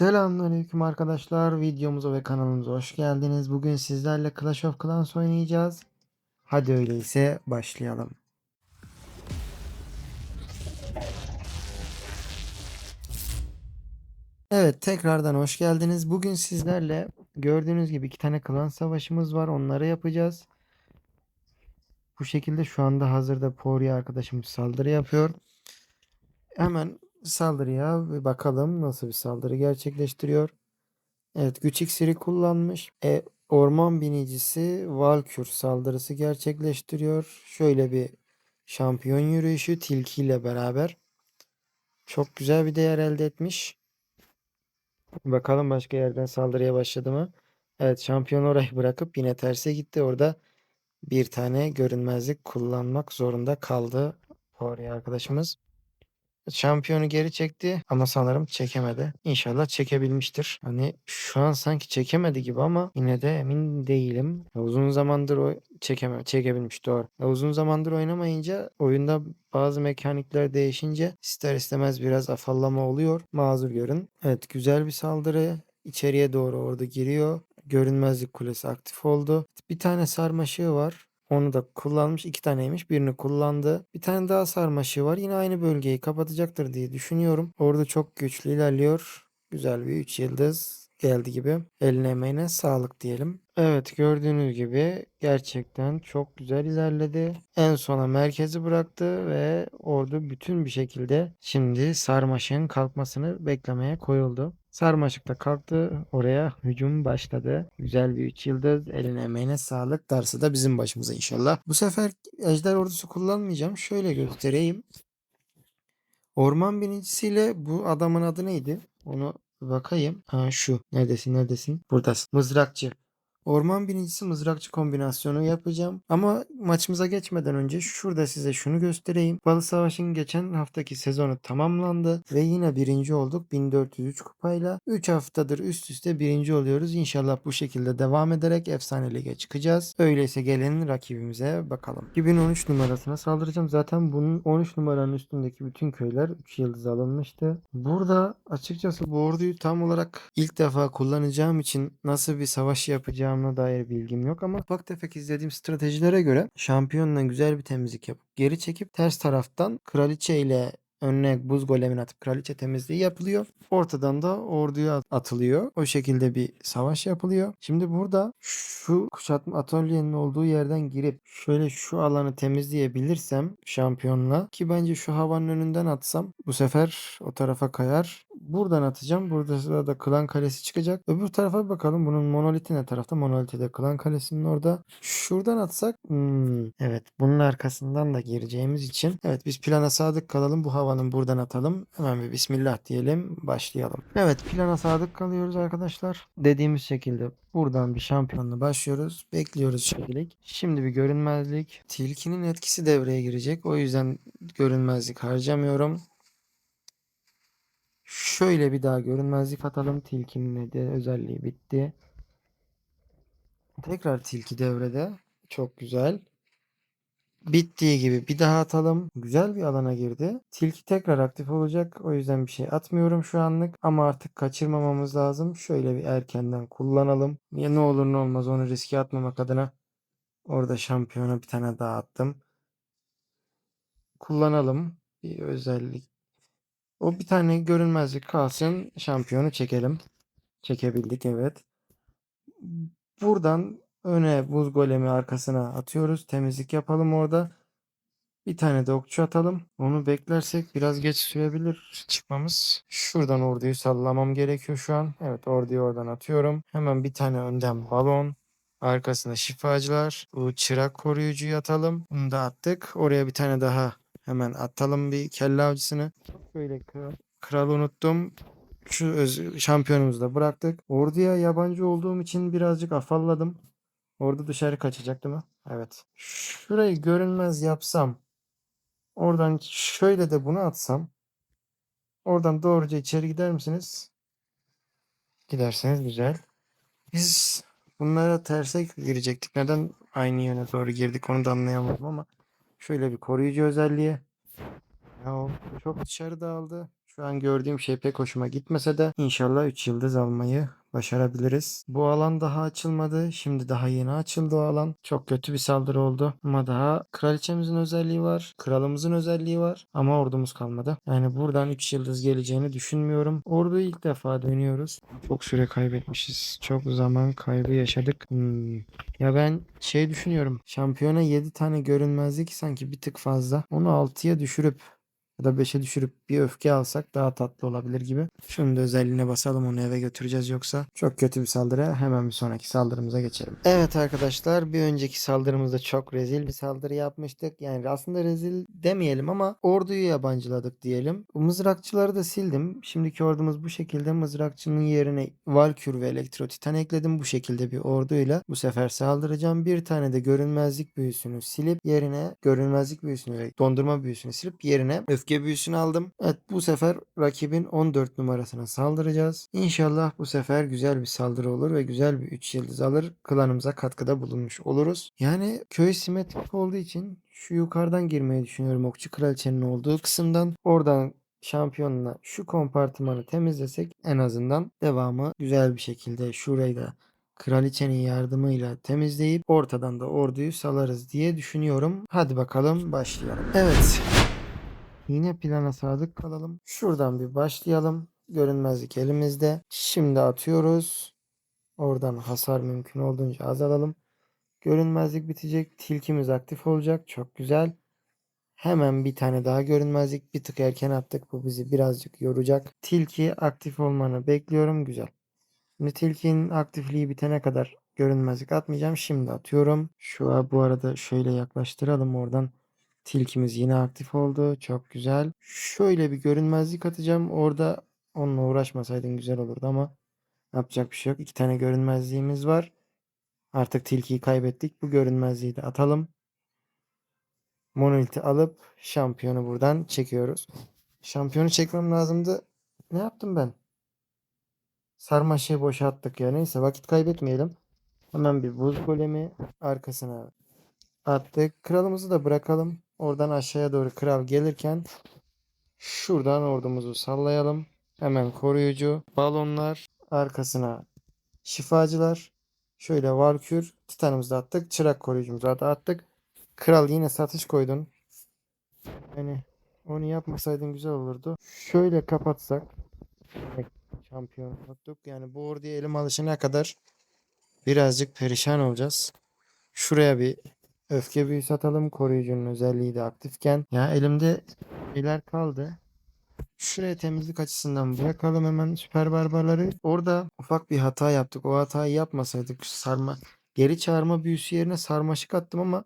Selamünaleyküm arkadaşlar. Videomuza ve kanalımıza hoş geldiniz. Bugün sizlerle Clash of Clans oynayacağız. Hadi öyleyse başlayalım. Evet, tekrardan hoş geldiniz. Bugün sizlerle gördüğünüz gibi iki tane klan savaşımız var. Onları yapacağız. Bu şekilde şu anda hazırda Pori arkadaşımız saldırı yapıyor. Hemen saldırıya bir bakalım nasıl bir saldırı gerçekleştiriyor. Evet, güç iksiri kullanmış. E, orman binicisi Valkür saldırısı gerçekleştiriyor. Şöyle bir şampiyon yürüyüşü tilki ile beraber. Çok güzel bir değer elde etmiş. Bakalım başka yerden saldırıya başladı mı? Evet, şampiyon orayı bırakıp yine terse gitti. Orada bir tane görünmezlik kullanmak zorunda kaldı. Oraya arkadaşımız. Şampiyonu geri çekti ama sanırım çekemedi. İnşallah çekebilmiştir. Hani şu an sanki çekemedi gibi ama yine de emin değilim. Uzun zamandır o çekeme çekebilmiş doğru. Ya Uzun zamandır oynamayınca oyunda bazı mekanikler değişince ister istemez biraz afallama oluyor. Mazur görün. Evet güzel bir saldırı. İçeriye doğru orada giriyor. Görünmezlik kulesi aktif oldu. Bir tane sarmaşığı var. Onu da kullanmış. iki taneymiş. Birini kullandı. Bir tane daha sarmaşığı var. Yine aynı bölgeyi kapatacaktır diye düşünüyorum. Orada çok güçlü ilerliyor. Güzel bir 3 yıldız geldi gibi. Eline emeğine sağlık diyelim. Evet gördüğünüz gibi gerçekten çok güzel ilerledi. En sona merkezi bıraktı ve ordu bütün bir şekilde şimdi sarmaşığın kalkmasını beklemeye koyuldu. Sarmaşık da kalktı. Oraya hücum başladı. Güzel bir 3 yıldız. Eline emeğine sağlık. Darısı da bizim başımıza inşallah. Bu sefer ejder ordusu kullanmayacağım. Şöyle göstereyim. Orman binicisiyle bu adamın adı neydi? Onu bakayım. Ha şu. Neredesin neredesin? Buradasın. Mızrakçı. Orman binicisi mızrakçı kombinasyonu yapacağım. Ama maçımıza geçmeden önce şurada size şunu göstereyim. Balı Savaş'ın geçen haftaki sezonu tamamlandı ve yine birinci olduk 1403 kupayla. 3 haftadır üst üste birinci oluyoruz. İnşallah bu şekilde devam ederek efsane lige çıkacağız. Öyleyse gelin rakibimize bakalım. 2013 numarasına saldıracağım. Zaten bunun 13 numaranın üstündeki bütün köyler 3 yıldız alınmıştı. Burada açıkçası bu orduyu tam olarak ilk defa kullanacağım için nasıl bir savaş yapacağımla dair bilgim yok ama ufak tefek izlediğim stratejilere göre şampiyonla güzel bir temizlik yapıp geri çekip ters taraftan kraliçe ile önüne buz golemini atıp kraliçe temizliği yapılıyor. Ortadan da orduya at- atılıyor. O şekilde bir savaş yapılıyor. Şimdi burada şu kuşatma atölyenin olduğu yerden girip şöyle şu alanı temizleyebilirsem şampiyonla ki bence şu havanın önünden atsam bu sefer o tarafa kayar. Buradan atacağım. Burada da klan kalesi çıkacak. Öbür tarafa bakalım. Bunun monoliti ne tarafta? Monoliti de klan kalesinin orada. Şuradan atsak. hmm, evet. Bunun arkasından da gireceğimiz için. Evet biz plana sadık kalalım. Bu havanın buradan atalım. Hemen bir bismillah diyelim. Başlayalım. Evet plana sadık kalıyoruz arkadaşlar. Dediğimiz şekilde buradan bir şampiyonla başlıyoruz. Bekliyoruz şimdilik. Şimdi bir görünmezlik. Tilkinin etkisi devreye girecek. O yüzden görünmezlik harcamıyorum. Şöyle bir daha görünmezlik atalım. Tilkinin de özelliği bitti. Tekrar tilki devrede. Çok güzel. Bittiği gibi bir daha atalım. Güzel bir alana girdi. Tilki tekrar aktif olacak. O yüzden bir şey atmıyorum şu anlık. Ama artık kaçırmamamız lazım. Şöyle bir erkenden kullanalım. Ya ne olur ne olmaz onu riske atmamak adına. Orada şampiyona bir tane daha attım. Kullanalım. Bir özellik. O bir tane görünmezlik kalsın. Şampiyonu çekelim. Çekebildik evet. Buradan öne buz golemi arkasına atıyoruz. Temizlik yapalım orada. Bir tane de okçu atalım. Onu beklersek biraz geç sürebilir çıkmamız. Şuradan orduyu sallamam gerekiyor şu an. Evet orduyu oradan atıyorum. Hemen bir tane önden balon. Arkasına şifacılar. Bu çırak koruyucuyu atalım. Bunu da attık. Oraya bir tane daha hemen atalım bir kelle avcısını. Böyle kral, kralı unuttum. Şu öz, şampiyonumuzu da bıraktık. Orduya yabancı olduğum için birazcık afalladım. Orada dışarı kaçacak değil mi? Evet. Şurayı görünmez yapsam. Oradan şöyle de bunu atsam. Oradan doğruca içeri gider misiniz? Giderseniz güzel. Biz bunlara terse girecektik. Neden aynı yöne doğru girdik onu da anlayamadım ama şöyle bir koruyucu özelliği. Ya çok dışarı dağıldı. Şu an gördüğüm şey pek hoşuma gitmese de inşallah 3 yıldız almayı başarabiliriz. Bu alan daha açılmadı. Şimdi daha yeni açıldı o alan. Çok kötü bir saldırı oldu. Ama daha kraliçemizin özelliği var. Kralımızın özelliği var. Ama ordumuz kalmadı. Yani buradan 3 yıldız geleceğini düşünmüyorum. Orduyu ilk defa dönüyoruz. Çok süre kaybetmişiz. Çok zaman kaybı yaşadık. Hmm. Ya ben şey düşünüyorum. Şampiyona 7 tane görünmezlik sanki bir tık fazla. Onu 6'ya düşürüp ya da 5'e düşürüp bir öfke alsak daha tatlı olabilir gibi. Şunun da özelliğine basalım onu eve götüreceğiz yoksa çok kötü bir saldırı. Hemen bir sonraki saldırımıza geçelim. Evet arkadaşlar bir önceki saldırımızda çok rezil bir saldırı yapmıştık. Yani aslında rezil demeyelim ama orduyu yabancıladık diyelim. Mızrakçıları da sildim. Şimdiki ordumuz bu şekilde. Mızrakçının yerine Valkür ve Elektro Titan ekledim. Bu şekilde bir orduyla bu sefer saldıracağım. Bir tane de görünmezlik büyüsünü silip yerine görünmezlik büyüsünü dondurma büyüsünü silip yerine öfke büyüsünü aldım. Evet bu sefer rakibin 14 numarasına saldıracağız. İnşallah bu sefer güzel bir saldırı olur ve güzel bir 3 yıldız alır. Klanımıza katkıda bulunmuş oluruz. Yani köy simetrik olduğu için şu yukarıdan girmeyi düşünüyorum okçu kraliçenin olduğu kısımdan. Oradan şampiyonla şu kompartımanı temizlesek en azından devamı güzel bir şekilde şurayı da kraliçenin yardımıyla temizleyip ortadan da orduyu salarız diye düşünüyorum. Hadi bakalım başlayalım. Evet. Yine plana sadık kalalım. Şuradan bir başlayalım. Görünmezlik elimizde. Şimdi atıyoruz. Oradan hasar mümkün olduğunca azalalım. Görünmezlik bitecek. Tilkimiz aktif olacak. Çok güzel. Hemen bir tane daha görünmezlik. Bir tık erken attık. Bu bizi birazcık yoracak. Tilki aktif olmanı bekliyorum. Güzel. Şimdi tilkinin aktifliği bitene kadar görünmezlik atmayacağım. Şimdi atıyorum. Şu bu arada şöyle yaklaştıralım oradan. Tilkimiz yine aktif oldu. Çok güzel. Şöyle bir görünmezlik atacağım. Orada onunla uğraşmasaydın güzel olurdu ama yapacak bir şey yok. İki tane görünmezliğimiz var. Artık tilkiyi kaybettik. Bu görünmezliği de atalım. Monolith'i alıp şampiyonu buradan çekiyoruz. Şampiyonu çekmem lazımdı. Ne yaptım ben? Sarmaşığı boşa attık ya. Neyse vakit kaybetmeyelim. Hemen bir buz golemi arkasına attık. Kralımızı da bırakalım. Oradan aşağıya doğru kral gelirken şuradan ordumuzu sallayalım. Hemen koruyucu balonlar arkasına şifacılar. Şöyle valkür titanımızı attık. Çırak koruyucumuzu da attık. Kral yine satış koydun. Yani onu yapmasaydın güzel olurdu. Şöyle kapatsak şampiyon tuttuk. Yani bu orduya elim alışana kadar birazcık perişan olacağız. Şuraya bir öfke büyüsü atalım. Koruyucunun özelliği de aktifken. Ya elimde şeyler kaldı. Şuraya temizlik açısından bırakalım hemen süper barbarları. Orada ufak bir hata yaptık. O hatayı yapmasaydık sarma geri çağırma büyüsü yerine sarmaşık attım ama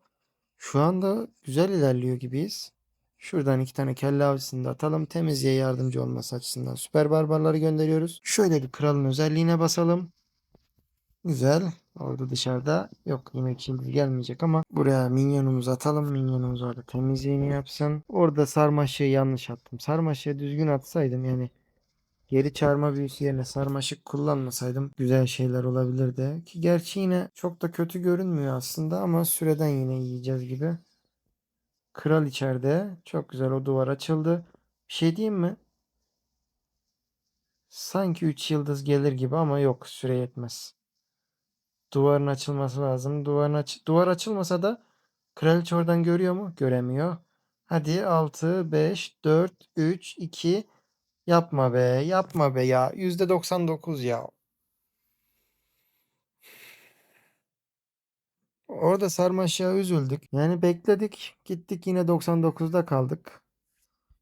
şu anda güzel ilerliyor gibiyiz. Şuradan iki tane kelle avcısını da atalım. Temizliğe yardımcı olması açısından süper barbarları gönderiyoruz. Şöyle bir kralın özelliğine basalım. Güzel. Orada dışarıda yok yemek yıldız gelmeyecek ama buraya minyonumuzu atalım. Minyonumuz orada temizliğini yapsın. Orada sarmaşığı yanlış attım. Sarmaşığı düzgün atsaydım yani geri çağırma büyüsü yerine sarmaşık kullanmasaydım güzel şeyler olabilirdi. Ki gerçi yine çok da kötü görünmüyor aslında ama süreden yine yiyeceğiz gibi. Kral içeride. Çok güzel o duvar açıldı. Bir şey diyeyim mi? Sanki 3 yıldız gelir gibi ama yok süre yetmez. Duvarın açılması lazım. Duvarın aç duvar açılmasa da kraliçe oradan görüyor mu? Göremiyor. Hadi 6, 5, 4, 3, 2 yapma be yapma be ya. %99 ya. Orada sarmaşığa üzüldük. Yani bekledik. Gittik yine 99'da kaldık.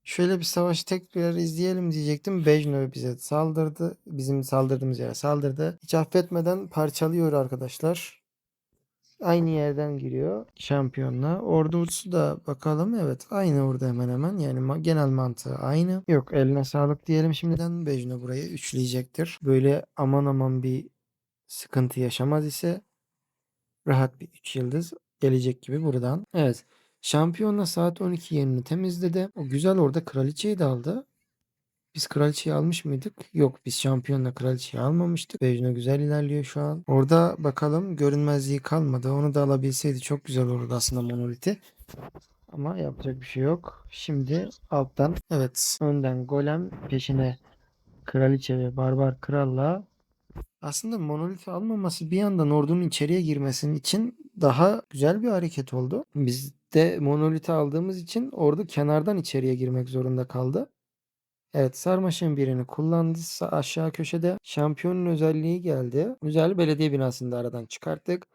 Şöyle bir savaşı tekrar izleyelim diyecektim. Bejno bize saldırdı. Bizim saldırdığımız yere saldırdı. Hiç affetmeden parçalıyor arkadaşlar. Aynı yerden giriyor şampiyonla. Ordusu da bakalım. Evet aynı orada hemen hemen. Yani genel mantığı aynı. Yok eline sağlık diyelim şimdiden. Bejno burayı üçleyecektir. Böyle aman aman bir sıkıntı yaşamaz ise rahat bir 3 yıldız gelecek gibi buradan. Evet. Şampiyonla saat 12 yerini temizledi. O güzel orada kraliçeyi de aldı. Biz kraliçeyi almış mıydık? Yok biz şampiyonla kraliçeyi almamıştık. Bejno güzel ilerliyor şu an. Orada bakalım görünmezliği kalmadı. Onu da alabilseydi çok güzel olurdu aslında monoliti. ama yapacak bir şey yok. Şimdi alttan evet önden golem peşine kraliçe ve barbar kralla aslında monoliti almaması bir yandan ordunun içeriye girmesinin için daha güzel bir hareket oldu. Biz de monoliti aldığımız için ordu kenardan içeriye girmek zorunda kaldı. Evet sarmaşığın birini kullandı. Sa- Aşağı köşede şampiyonun özelliği geldi. Güzel belediye binasını da aradan çıkarttık.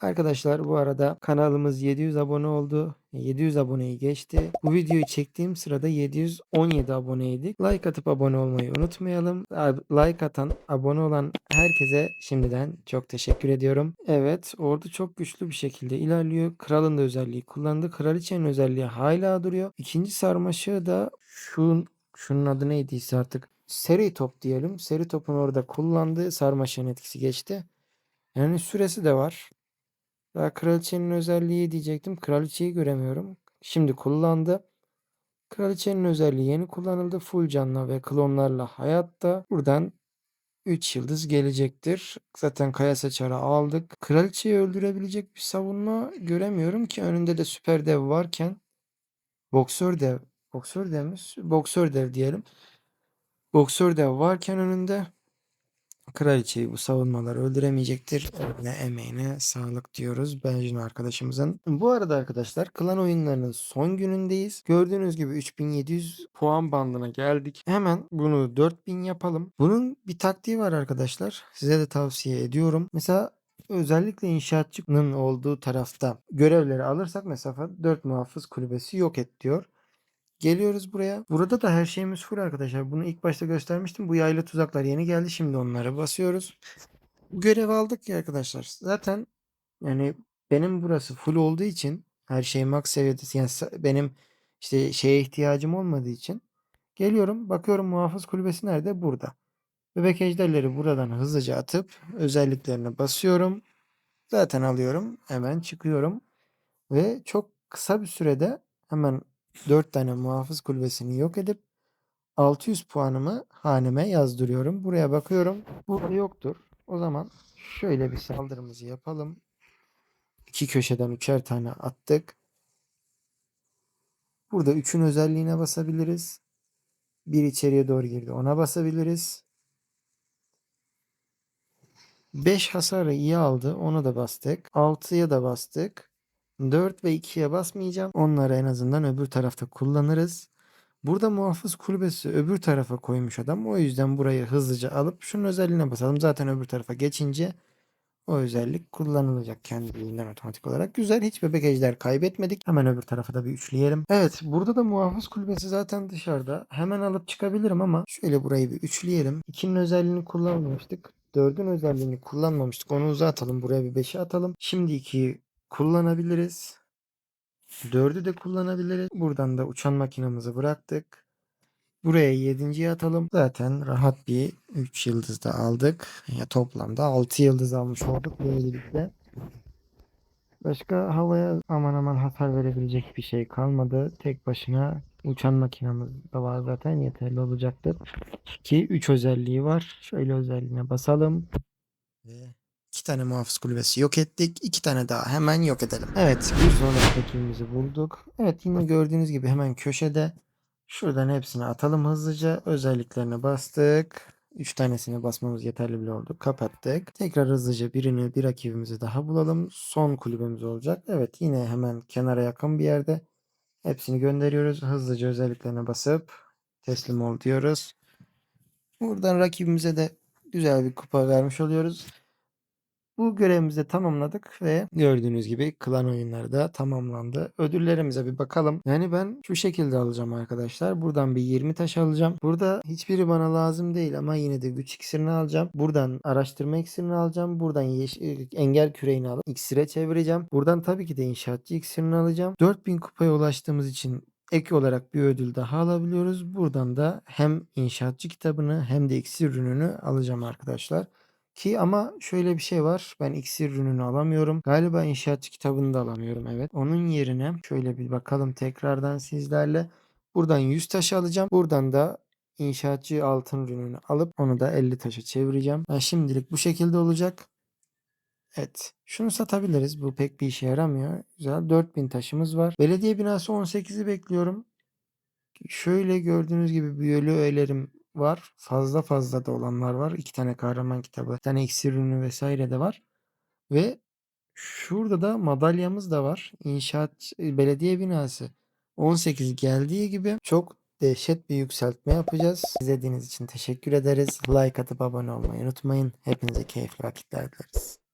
Arkadaşlar bu arada kanalımız 700 abone oldu. 700 aboneyi geçti. Bu videoyu çektiğim sırada 717 aboneydik. Like atıp abone olmayı unutmayalım. Like atan, abone olan herkese şimdiden çok teşekkür ediyorum. Evet, ordu çok güçlü bir şekilde ilerliyor. Kralın da özelliği kullandı. Kraliçenin özelliği hala duruyor. İkinci sarmaşığı da şu şunun adı neydiyse artık seri top diyelim. Seri topun orada kullandığı sarmaşığın etkisi geçti. Yani süresi de var. Daha kraliçenin özelliği diyecektim. Kraliçeyi göremiyorum. Şimdi kullandı. Kraliçenin özelliği yeni kullanıldı. Full canla ve klonlarla hayatta. Buradan 3 yıldız gelecektir. Zaten kaya saçarı aldık. Kraliçeyi öldürebilecek bir savunma göremiyorum ki önünde de süper dev varken boksör dev boksör dev mi? Boksör dev diyelim. Boksör dev varken önünde Kraliçeyi bu savunmalar öldüremeyecektir. Eline emeğine sağlık diyoruz Benjin arkadaşımızın. Bu arada arkadaşlar klan oyunlarının son günündeyiz. Gördüğünüz gibi 3700 puan bandına geldik. Hemen bunu 4000 yapalım. Bunun bir taktiği var arkadaşlar. Size de tavsiye ediyorum. Mesela özellikle inşaatçının olduğu tarafta görevleri alırsak mesela 4 muhafız kulübesi yok et diyor. Geliyoruz buraya. Burada da her şeyimiz full arkadaşlar. Bunu ilk başta göstermiştim. Bu yaylı tuzaklar yeni geldi. Şimdi onlara basıyoruz. Bu görev aldık ya arkadaşlar. Zaten yani benim burası full olduğu için her şey max seviyede yani benim işte şeye ihtiyacım olmadığı için geliyorum bakıyorum muhafız kulübesi nerede? Burada. Bebek ejderleri buradan hızlıca atıp özelliklerine basıyorum. Zaten alıyorum. Hemen çıkıyorum. Ve çok kısa bir sürede hemen 4 tane muhafız kulübesini yok edip 600 puanımı haneme yazdırıyorum. Buraya bakıyorum. Burada yoktur. O zaman şöyle bir saldırımızı yapalım. İki köşeden üçer tane attık. Burada üçün özelliğine basabiliriz. Bir içeriye doğru girdi. Ona basabiliriz. 5 hasarı iyi aldı. Onu da bastık. 6'ya da bastık. 4 ve 2'ye basmayacağım. Onları en azından öbür tarafta kullanırız. Burada muhafız kulübesi öbür tarafa koymuş adam. O yüzden burayı hızlıca alıp şunun özelliğine basalım. Zaten öbür tarafa geçince o özellik kullanılacak kendiliğinden otomatik olarak. Güzel hiç bebek ejder kaybetmedik. Hemen öbür tarafa da bir üçleyelim. Evet burada da muhafız kulübesi zaten dışarıda. Hemen alıp çıkabilirim ama şöyle burayı bir üçleyelim. 2'nin özelliğini kullanmamıştık. 4'ün özelliğini kullanmamıştık. Onu uzatalım. Buraya bir 5'i atalım. Şimdi 2'yi kullanabiliriz. 4'ü de kullanabiliriz. Buradan da uçan makinamızı bıraktık. Buraya 7.yi atalım. Zaten rahat bir 3 yıldız da aldık. Ya toplamda 6 yıldız almış olduk böylelikle. Başka havaya aman aman hasar verebilecek bir şey kalmadı. Tek başına uçan makinamız da var zaten yeterli olacaktır. Ki 3 özelliği var. Şöyle özelliğine basalım. Ve iki tane muhafız kulübesi yok ettik. İki tane daha hemen yok edelim. Evet bir sonraki rakibimizi bulduk. Evet yine gördüğünüz gibi hemen köşede. Şuradan hepsini atalım hızlıca. Özelliklerine bastık. 3 tanesine basmamız yeterli bile oldu. Kapattık. Tekrar hızlıca birini bir rakibimizi daha bulalım. Son kulübemiz olacak. Evet yine hemen kenara yakın bir yerde. Hepsini gönderiyoruz. Hızlıca özelliklerine basıp teslim ol diyoruz. Buradan rakibimize de güzel bir kupa vermiş oluyoruz. Bu görevimizi tamamladık ve gördüğünüz gibi klan oyunları da tamamlandı. Ödüllerimize bir bakalım. Yani ben şu şekilde alacağım arkadaşlar. Buradan bir 20 taş alacağım. Burada hiçbiri bana lazım değil ama yine de güç iksirini alacağım. Buradan araştırma iksirini alacağım. Buradan yeş- engel küreğini alıp iksire çevireceğim. Buradan tabii ki de inşaatçı iksirini alacağım. 4000 kupaya ulaştığımız için ek olarak bir ödül daha alabiliyoruz. Buradan da hem inşaatçı kitabını hem de iksir ürününü alacağım arkadaşlar. Ki ama şöyle bir şey var. Ben iksir ürününü alamıyorum. Galiba inşaatçı kitabını da alamıyorum evet. Onun yerine şöyle bir bakalım tekrardan sizlerle. Buradan 100 taş alacağım. Buradan da inşaatçı altın ürününü alıp onu da 50 taşa çevireceğim. Yani şimdilik bu şekilde olacak. Evet. Şunu satabiliriz. Bu pek bir işe yaramıyor. Güzel. 4000 taşımız var. Belediye binası 18'i bekliyorum. Şöyle gördüğünüz gibi büyülü öğelerim var. Fazla fazla da olanlar var. İki tane kahraman kitabı, bir tane iksir ürünü vesaire de var. Ve şurada da madalyamız da var. İnşaat e, belediye binası 18 geldiği gibi çok dehşet bir yükseltme yapacağız. İzlediğiniz için teşekkür ederiz. Like atıp abone olmayı unutmayın. Hepinize keyifli vakitler dileriz.